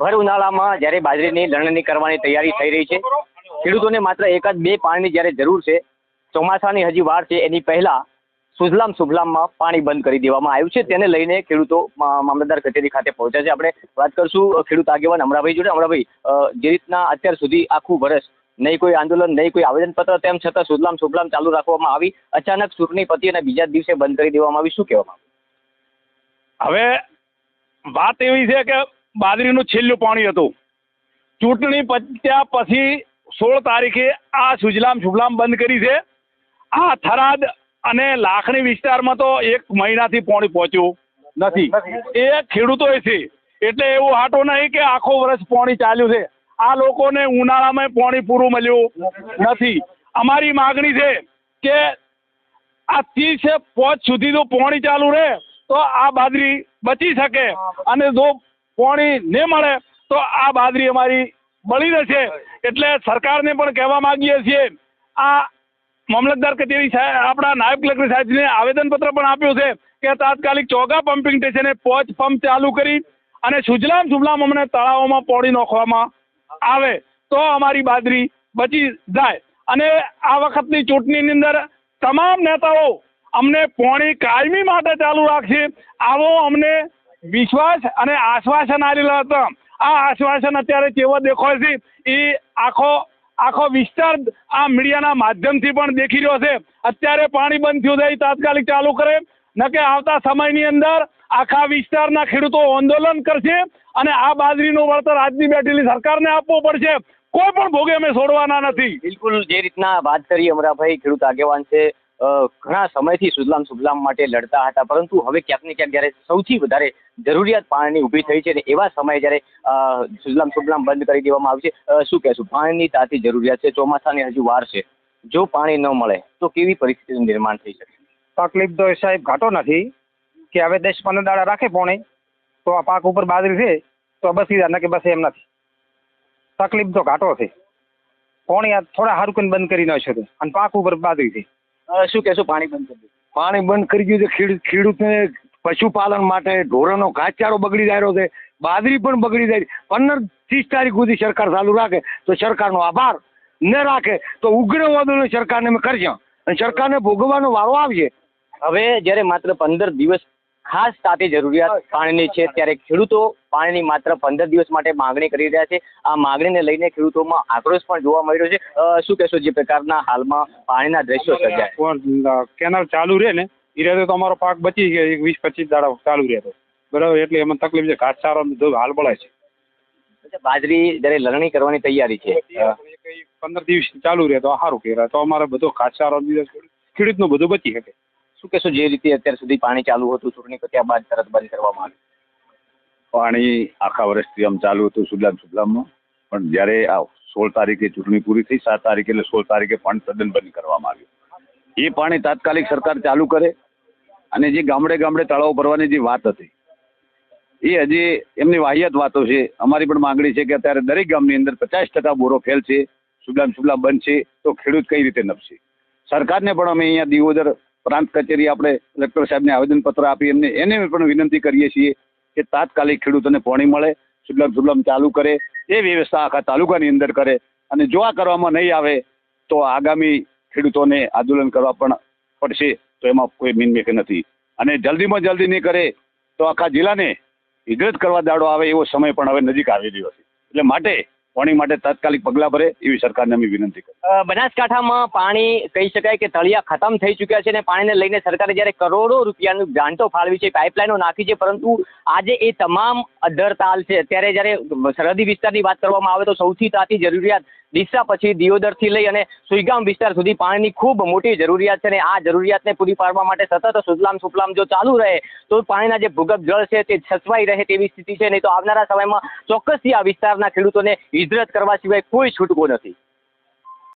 ભર ઉનાળામાં જ્યારે બાજરીની લણણી કરવાની તૈયારી થઈ રહી છે, ખેડૂતોને માત્ર એક જ બે પાણીની જ્યારે જરૂર છે, ચોમાસાની હજી વાર છે, એની પહેલા સુજલામ સુફલામમાં પાણી બંધ કરી દેવામાં આવ્યું છે. તેને લઈને ખેડૂતો મામલતદાર કચેરી ખાતે પહોંચ્યા છે. આપણે વાત કરશું ખેડૂત આગેવાન અમરાભાઈ જોડે. અમરાભાઈ જે રીતના અત્યાર સુધી આખું વર્ષ નહીં કોઈ આંદોલન, નહીં કોઈ આવેદનપત્ર, તેમ છતાં સુજલામ સુફલામ ચાલુ રાખવામાં આવી. અચાનક ચૂંટણી પતિ અને બીજા દિવસે બંધ કરી દેવામાં આવી. શું કહેવામાં હવે વાત એવી છે કે બાજરીનું છેલ્લું પાણી હતું. ચૂંટણી પત્યા પછી સોળ તારીખે આ સુજલામ સુફલામ બંધ કરી છે. આ થરાદ અને લાખણી વિસ્તારમાં તો એક મહિનાથી પાણી પહોંચ્યું નથી. એ ખેડૂતોએ છે. એટલે એવું હાટો નહીં કે આખો વર્ષ પાણી ચાલ્યું છે. આ લોકોને ઉનાળામાં પાણી પૂરું મળ્યું નથી. અમારી માગણી છે કે આ ત્રીસે પોચ સુધી જો પાણી ચાલુ રહે, તો આ બાજરી બચી શકે. અને જો પાણી નહીં મળે, તો આ બાજરી અમારી બળી રહેશે. એટલે સરકારને પણ કહેવા માંગીએ છીએ, આ મામલતદાર કચેરી સાહેબ, આપણા નાયબ કલેક્ટર સાહેબને આવેદનપત્ર પણ આપ્યું છે કે તાત્કાલિક ચોગા પમ્પિંગ સ્ટેશને પોચ પંપ ચાલુ કરી અને સુજલામ સુજલામ અમને તળાવોમાં પોડી નાખવામાં આવે, તો અમારી બાજરી બચી જાય. અને આ વખતની ચૂંટણીની અંદર તમામ નેતાઓ અમને પોણી કાયમી માટે ચાલુ રાખશે. આવો અમને વિશ્વાસ અને આશ્વાસન આવેલા હતા આ આશ્વાસન અત્યારે કેવો દેખાય છે? એ આખો આખો વિસ્તાર આ મીડિયાના માધ્યમથી પણ દેખી રહ્યો છે. અત્યારે પાણી બંધ થયું છે તાત્કાલિક ચાલુ કરે. ન કે આવતા સમયની અંદર આખા વિસ્તારના ખેડૂતો આંદોલન કરશે અને આ બાજરીનું વળતર આજની બેઠેલી સરકારને આપવું પડશે. કોઈ પણ ભોગે અમે છોડવાના નથી. બિલકુલ, જે રીતના વાત કરી અમરાભાઈ, ખેડૂત આગેવાન છે ઘણા સમયથી સુજલામ સુફલામ માટે લડતા હતા. પરંતુ હવે ક્યાંક ને ક્યાંક જ્યારે સૌથી વધારે જરૂરિયાત પાણીની ઊભી થઈ છે ને એવા સમયે જ્યારે સુજલામ સુફલામ બંધ કરી દેવામાં આવ્યું છે શું કહેશું? પાણીની તાતી જરૂરિયાત છે, ચોમાસાની હજુ વાર છે. જો પાણી ન મળે, તો કેવી પરિસ્થિતિનું નિર્માણ થઈ શકે? તકલીફ તો સાહેબ ઘાટો નથી કે હવે દસ પંદર દાડા રાખે પોણે, તો આ પાક ઉપર બાજરી છે, તો બસ જાય કે બસ એમ નથી. તકલીફ તો ઘાટો છે. પોણી આ થોડા હારું કરીને બંધ કરી ન શકે. અને પાક ઉપર બાજરી છે. શું કહેશું પાણી બંધ કરી દીધું. પાણી બંધ કરી ગયું છે. ખેડૂત ખેડૂતને પશુપાલન માટે ઢોરોનો ઘાસચારો બગડી જાય છે. બાજરી પણ બગડી જાય. પંદર ત્રીસ તારીખ સુધી સરકાર ચાલુ રાખે તો સરકારનો આભાર. ન રાખે તો ઉગ્ર આંદોલન સરકારને અમે કરશું અને સરકારને ભોગવવાનો વારો આવશે. હવે જ્યારે માત્ર પંદર દિવસ ખાસ તાતી જરૂરિયાત પાણીની છે. ત્યારે ખેડૂતો પાણીની માત્ર પંદર દિવસ માટે માંગણી કરી રહ્યા છે. આ માંગણીને લઈને ખેડૂતોમાં આક્રોશ પણ જોવા મળી રહ્યો છે. શું કહેશો જે પ્રકારના હાલમાં પાણીના દ્રશ્યો સર્જાય કેનાલ ચાલુ રહે ને એ રીતે તો અમારો પાક બચી ગયો. એક વીસ પચીસ દાડા ચાલુ રહેતો. બરાબર? એટલે એમાં તકલીફ છે. ઘાસચારો હાલ બળાય છે. બાજરી જ્યારે લણણી કરવાની તૈયારી છે. પંદર દિવસ ચાલુ રહે તો સારું કહેવાય. તો અમારે બધો ઘાસચારો ખેડૂતનું બધું બચી શકે. શું કહેશો જે રીતે અત્યાર સુધી પાણી ચાલુ હતું, ચૂંટણી પત્યા બાદ તરત બંધ કરવામાં આવ્યું પાણી આખા વર્ષથી આમ ચાલુ હતું સુજલામ સુફલામમાં પણ જ્યારે આ સોળ તારીખે ચૂંટણી પૂરી થઈ, સાત તારીખે એટલે સોળ તારીખે પણ સદન બંધ કરવામાં આવ્યું. એ પાણી તાત્કાલિક સરકાર ચાલુ કરે અને જે ગામડે ગામડે તળાવ ભરવાની જે વાત હતી, એ હજી એમની વાહિયાત વાતો છે. અમારી પણ માંગણી છે કે અત્યારે દરેક ગામની અંદર પચાસ ટકા બોરો ફેલ છે સુજલામ સુફલામ બંધ છે, તો ખેડૂત કઈ રીતે નપશે? સરકારને પણ અમે અહીંયા દિયોદર પ્રાંત કચેરી આપણે કલેક્ટર સાહેબને આવેદનપત્ર આપી એમને એને પણ વિનંતી કરીએ છીએ કે તાત્કાલિક ખેડૂતોને પોણી મળે સુલભ સુલભ ચાલુ કરે, એ વ્યવસ્થા આખા તાલુકાની અંદર કરે. અને જો આ કરવામાં નહીં આવે તો આગામી ખેડૂતોને આંદોલન કરવા પણ પડશે, તો એમાં કોઈ મીનમેક નથી. અને જલ્દીમાં જલ્દી નહીં કરે તો આખા જિલ્લાને હિજરત કરવા દાડો આવે એવો સમય પણ હવે નજીક આવી રહ્યો છે. એટલે માટે પાણી માટે તાત્કાલિક પગલાં ભરે એવી સરકારને અમે વિનંતી કરી બનાસકાંઠામાં પાણી કહી શકાય કે તળિયા ખતમ થઈ ચૂક્યા છે અને પાણીને લઈને સરકારે જ્યારે કરોડો રૂપિયાનું ગ્રાન્ટો ફાળવી છે, પાઇપલાઇનો નાખી છે, પરંતુ આજે એ તમામ અધર તાલ છે. અત્યારે જ્યારે સરહદી વિસ્તારની વાત કરવામાં આવે તો સૌથી તાતી જરૂરિયાત ડીસા પછી દિયોદરથી લઈ અને સુઈગામ વિસ્તાર સુધી પાણીની ખૂબ મોટી જરૂરિયાત છે અને આ જરૂરિયાતને પૂરી પાડવા માટે સતત સુજલામ સુફલામ જો ચાલુ રહે, તો પાણીના જે ભૂગર્ભ જળ છે તે છસવાઈ રહે તેવી સ્થિતિ છે. નહીં તો આવનારા સમયમાં ચોક્કસથી આ વિસ્તારના ખેડૂતોને હિજરત કરવા સિવાય કોઈ છૂટકો નથી.